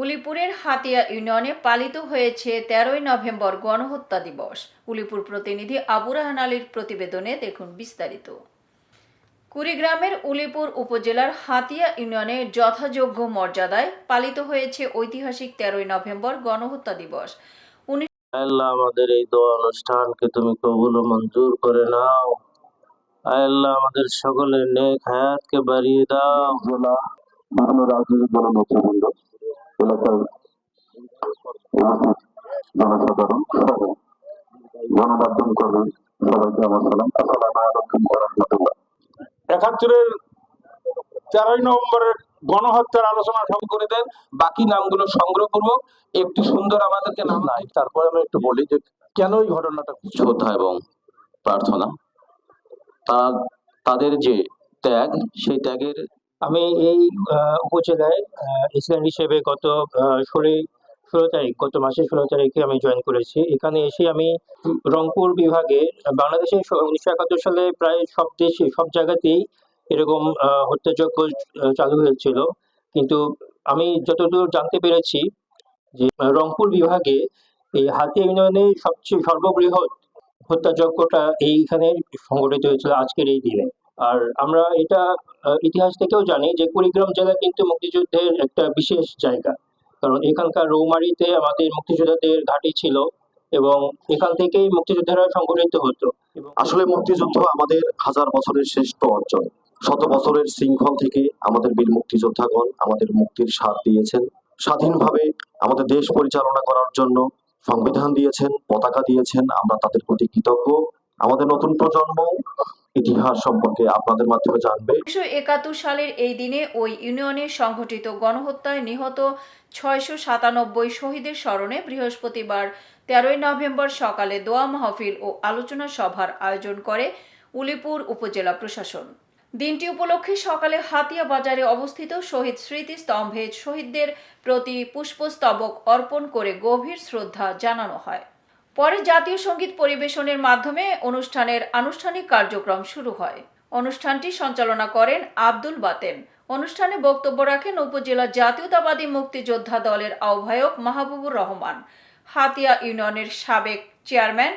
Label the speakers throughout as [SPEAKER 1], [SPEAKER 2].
[SPEAKER 1] উলিপুরের হাতিয়া ইউনিয়নে পালিত হয়েছে তেরোই নভেম্বর গণহত্যা দিবস। উলিপুর প্রতিনিধি আবু রাহান আলীর প্রতিবেদনে দেখুন বিস্তারিত। কুড়িগ্রামের উলিপুর উপজেলার হাতিয়া ইউনিয়নে যথাযোগ্য মর্যাদায় পালিত হয়েছে ঐতিহাসিক তেরোই নভেম্বর গণহত্যা দিবস।
[SPEAKER 2] আল্লাহ আমাদের এই দোয়া অনুষ্ঠানকে তুমি কবুল ও মঞ্জুর করে নাও। আল্লাহ আমাদের সকলের নেক হায়াতকে বাড়িয়ে দাও।
[SPEAKER 3] জেলা বিভিন্ন রাজনৈতিক দলের নেতৃবৃন্দ জনসাধারণ সহ গণমাধ্যম কর্মী সবাইকে আমার সালাম। আসসালামু আলাইকুম ওয়া
[SPEAKER 4] একাত্তরের তেরোই নভেম্বরের গণহত্যার আলোচনা সব
[SPEAKER 5] করে দেন। বাকি নামগুলো সংগ্রহ করব। একটু সুন্দর আমাদেরকে নাম
[SPEAKER 4] নাই তারপরে আমি একটু বলি যে কেন এই ঘটনাটা
[SPEAKER 6] শ্রদ্ধা এবং প্রার্থনা। তার তাদের যে ত্যাগ সেই ত্যাগের
[SPEAKER 7] আমি এই উপজেলায় এসিডেন্ট হিসেবে গত ষোলোই, ষোলো তারিখ, গত মাসের ষোলো তারিখে আমি জয়েন করেছি। এখানে এসে আমি রংপুর বিভাগে বাংলাদেশে উনিশশো একাত্তর সালে প্রায় সব দেশে, সব জায়গাতেই এরকম হত্যাযজ্ঞ চালু হয়েছিল। কিন্তু আমি যতদূর জানতে পেরেছি যে রংপুর বিভাগে এই হাতি ইউনিয়নে সবচেয়ে সর্ববৃহৎ হত্যাযজ্ঞটা এইখানে সংগঠিত হয়েছিল আজকের এই দিনে। আর আমরা এটা ইতিহাস থেকেও জানি যে কুড়িগ্রাম জেলা কিন্তু মুক্তিযুদ্ধের একটা বিশেষ জায়গা। কারণ এখানকার রৌমারিতে আমাদের মুক্তিযোদ্ধাদের ঘাঁটি ছিল এবং এখান থেকেই মুক্তিযোদ্ধারা সংগঠিত হতো।
[SPEAKER 3] আসলে মুক্তিযুদ্ধ আমাদের হাজার বছরের শ্রেষ্ঠ অর্জন। শত বছরের শৃঙ্খল থেকে আমাদের বীর মুক্তিযোদ্ধাগণ আমাদের মুক্তির স্বাদ দিয়েছেন। স্বাধীনভাবে আমাদের দেশ পরিচালনা করার জন্য সংবিধান দিয়েছেন, পতাকা দিয়েছেন, আমরা তাদের প্রতি কৃতজ্ঞ। আমাদের নতুন প্রজন্ম ইতিহাস সম্পর্কে আপনাদের মাধ্যমে জানবে।
[SPEAKER 1] উনিশশো একাত্তর সালের এই দিনে ওই ইউনিয়নে সংঘটিত গণহত্যায় নিহত ছয়শো সাতানব্বই শহীদের স্মরণে বৃহস্পতিবার তেরোই নভেম্বর সকালে দোয়া মাহফিল ও আলোচনা সভার আয়োজন করে উলিপুর উপজেলা প্রশাসন। দিনটি উপলক্ষে সকালে হাতিয়া বাজারে অবস্থিত শহীদ স্মৃতিস্তম্ভে শহীদদের প্রতি পুষ্পস্তবক অর্পণ করে গভীর শ্রদ্ধা জানানো হয়। পরে জাতীয় সংগীত পরিবেশনের মাধ্যমে অনুষ্ঠানের আনুষ্ঠানিক কার্যক্রম শুরু হয়। অনুষ্ঠানটি সঞ্চালনা করেন আব্দুল বাতেন। অনুষ্ঠানে বক্তব্য রাখেন উপজেলা জাতীয়তাবাদী মুক্তিযোদ্ধা দলের আহ্বায়ক মাহবুবুর রহমান, হাতিয়া ইউনিয়নের সাবেক চেয়ারম্যান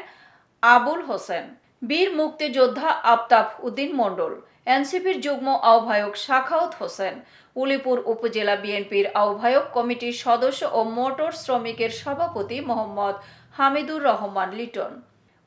[SPEAKER 1] আবুল হোসেন, বীর মুক্তিযোদ্ধা আফতাব উদ্দিন মণ্ডল এনসিপির যুগ্ম আহ্বায়ক শাখাউত হোসেন, উলিপুর উপজেলা বিএনপির আহ্বায়ক কমিটির সদস্য ও মোটর শ্রমিকের সভাপতি মোহাম্মদ হামিদুর রহমান লিটন,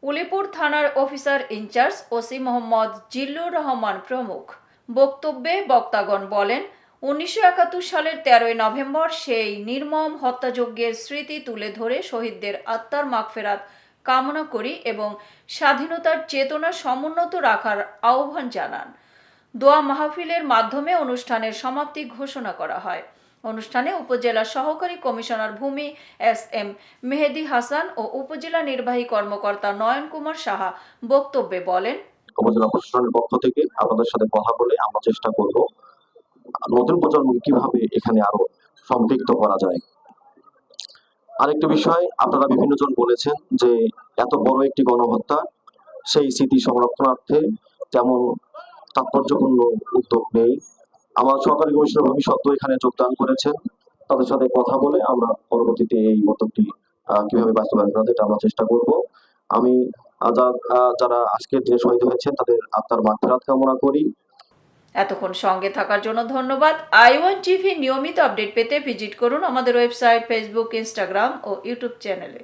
[SPEAKER 1] উলিপুর থানার officer incharge OC Mohammad Zillur Rahman প্রমুখ। বক্তব্যে বক্তাগণ বলেন, উনিশশো একাত্তর সালের তেরোই নভেম্বর সেই নির্মম হত্যাযজ্ঞের স্মৃতি তুলে ধরে শহীদদের আত্মার মাগফেরাত কামনা করি এবং স্বাধীনতার চেতনা সমুন্নত রাখার আহ্বান জানান। দোয়া মাহফিলের মাধ্যমে অনুষ্ঠানের সমাপ্তি ঘোষণা করা হয়। অনুষ্ঠানে উপজেলা সহকারী কমিশনার ভূমি এস এম মেহেদি হাসান ও উপজেলা নির্বাহী কর্মকর্তা নয়ন কুমার সাহা বক্তব্যে বলেন,
[SPEAKER 3] উপজেলা প্রশাসনের পক্ষ থেকে আপনাদের সাথে কথা বলে আমরা চেষ্টা করব নতুন প্রজন্মকে কীভাবে এখানে আরও সম্পৃক্ত করা যায়। আরেকটি বিষয়, আপনারা বিভিন্ন জন বলেছেন যে এত বড় একটি গণহত্যা সেই স্মৃতি সংরক্ষণার্থে তেমন তাৎপর্যপূর্ণ উদ্যোগ নেই। আমার সরকারি কমিশনার ভবিষ্যৎ এখানে যোগদান করেছেন। তাদের সাথে কথা বলে আমরা পরবর্তীতে এই উদ্যোগটি কীভাবে বাস্তবায়ন করা যায় আমরা চেষ্টা করব। আমি যারা আজকের দিনে শহীদ হয়েছেন, তাদের আত্মার মাগফিরাত কামনা করি।
[SPEAKER 1] এতক্ষণ সঙ্গে থাকার জন্য ধন্যবাদ। আই ওয়ান টিভি নিয়মিত আপডেট পেতে ভিজিট করুন আমাদের ওয়েবসাইট, ফেসবুক, ইনস্টাগ্রাম ও ইউটিউব চ্যানেলে।